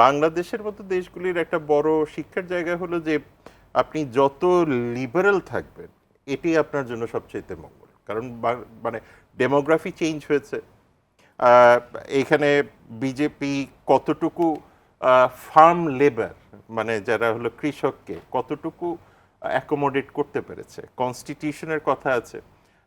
বাংলাদেশের মতো দেশগুলির একটা বড় শিক্ষার জায়গা হলো যে আপনি যত লিবারেল থাকবেন, এটি আপনার জন্য সবচেয়ে মঙ্গল। কারণ মানে ডেমোগ্রাফি চেঞ্জ হয়েছে। এখানে বিজেপি কতটুকু ফার্ম লেবার মানে যারা হলো কৃষককে কতটুকু অ্যাকোমোডেট করতে পেরেছে। কনস্টিটিউশনের কথা আছে।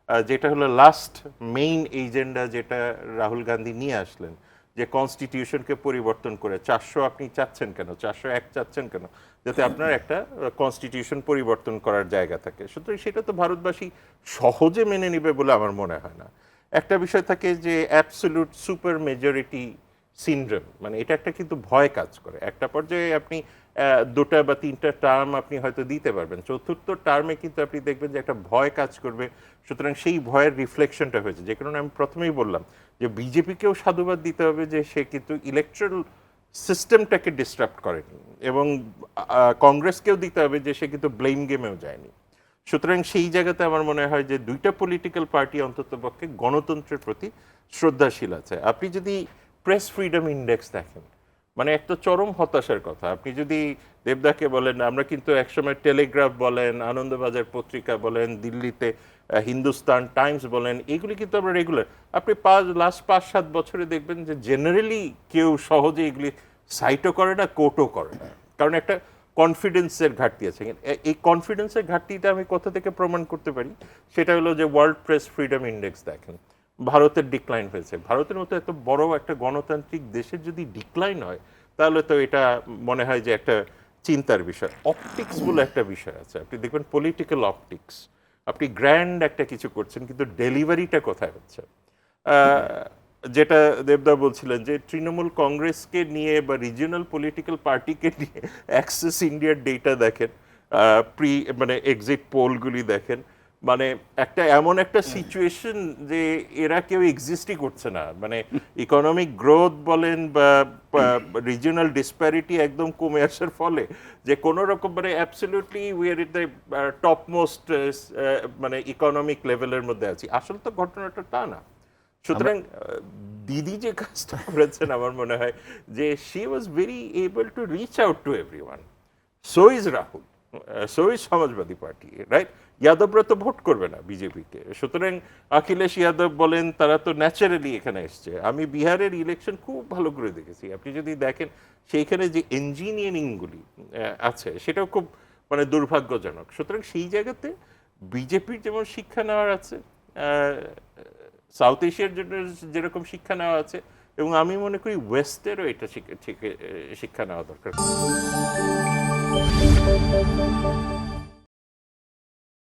যেটা হলো লাস্ট মেইন এজেন্ডা যেটা রাহুল গান্ধী নিয়ে আসলেন যে কনস্টিটিউশনকে পরিবর্তন করে চারশো আপনি চাচ্ছেন কেন? চারশো এক চাচ্ছেন কেন? যাতে আপনার একটা কনস্টিটিউশন পরিবর্তন করার জায়গা থাকে। সুতরাং সেটা তো ভারতবাসী সহজে মেনে নেবে বলে আমার মনে হয় না। একটা বিষয় থাকে যে অ্যাবসলিউট সুপার মেজরিটি সিনড্রোম মানে এটা একটা কিন্তু ভয় কাজ করে। একটা পর্যায়ে আপনি দুটা বা তিনটা টার্ম আপনি হয়তো দিতে পারবেন। চতুর্থ টার্মে কিন্তু আপনি দেখবেন যে একটা ভয় কাজ করবে। সুতরাং সেই ভয়ের রিফ্লেকশনটা হয়েছে। যে কারণে আমি প্রথমেই বললাম যে বিজেপিকেও সাধুবাদ দিতে হবে যে সে কিন্তু ইলেকট্রাল সিস্টেমটাকে ডিস্টার্ব করেনি এবং কংগ্রেসকেও দিতে হবে যে সে কিন্তু ব্লেম গেমেও যায়নি। সুতরাং সেই জায়গাতে আমার মনে হয় যে দুইটা পলিটিক্যাল পার্টি অন্তত পক্ষে গণতন্ত্রের প্রতি শ্রদ্ধাশীল আছে। আপনি যদি প্রেস ফ্রিডম ইন্ডেক্স দেখেন। মানে একটা চরম হতাশার কথা। আপনি যদি দেবদাকে বলেন, আমরা কিন্তু একসময় টেলিগ্রাফ বলেন, আনন্দবাজার পত্রিকা বলেন, দিল্লিতে হিন্দুস্তান টাইমস বলেন, এগুলি কিন্তু আমরা রেগুলার আপনি পাঁচ লাস্ট পাঁচ, সাত বছরে দেখবেন যে জেনারেলি কেউ সহজে এগুলি সাইটও করে না কোটও করে না। কারণ একটা কনফিডেন্সের ঘাটতি আছে। এই কনফিডেন্সের ঘাটতিটা আমি কোথা থেকে প্রমাণ করতে পারি? সেটা হলো যে ওয়ার্ল্ড প্রেস ফ্রিডম ইন্ডেক্স দেখেন। ভারতের ডিক্লাইন হয়েছে। ভারতের মতো এত বড় একটা গণতান্ত্রিক দেশের যদি ডিক্লাইন হয়, তাহলে তো এটা মনে হয় যে একটা চিন্তার বিষয়। অপটিক্স বলে একটা বিষয় আছে। আপনি দেখবেন পলিটিক্যাল অপটিক্স আপনি গ্র্যান্ড একটা কিছু করছেন, কিন্তু ডেলিভারিটা কোথায় হচ্ছে? যেটা দেবদা বলছিলেন যে তৃণমূল কংগ্রেসকে নিয়ে বা রিজিওনাল পলিটিক্যাল পার্টিকে নিয়ে অ্যাক্সেস ইন্ডিয়ার ডেটা দেখেন প্রি মানে এক্সিট পোলগুলি দেখেন মানে একটা এমন একটা সিচুয়েশন যে এরা কেউ এক্সিস্টই করছে না। মানে ইকোনমিক গ্রোথ বলেন বা রিজিওনাল ডিসপ্যারিটি একদম কমে আসার ফলে যে কোনো রকম মানে absolutely we are at the top most মানে ইকোনমিক লেভেলের মধ্যে আছি। আসল তো ঘটনাটা তা না। সুতরাং দিদি যে কাজটা করেছেন আমার মনে হয় যে she was very able to reach out to everyone so is Rahul so is Samajwadi party right যাদবরা তো ভোট করবে না বিজেপিকে সুতরাং অখিলেশ যাদব বলেন, তারা তো ন্যাচারালি এখানে এসছে। আমি বিহারের ইলেকশন খুব ভালো করে দেখেছি। আপনি যদি দেখেন, সেইখানে যে ইঞ্জিনিয়ারিংগুলি আছে, সেটাও খুব মানে দুর্ভাগ্যজনক। সুতরাং সেই জায়গাতে বিজেপির যেমন শিক্ষা নেওয়ার আছে সাউথ এশিয়ার জন্য যেরকম শিক্ষা নেওয়া আছে এবং আমি মনে করি ওয়েস্টেরও এটা শিক্ষা নেওয়া দরকার।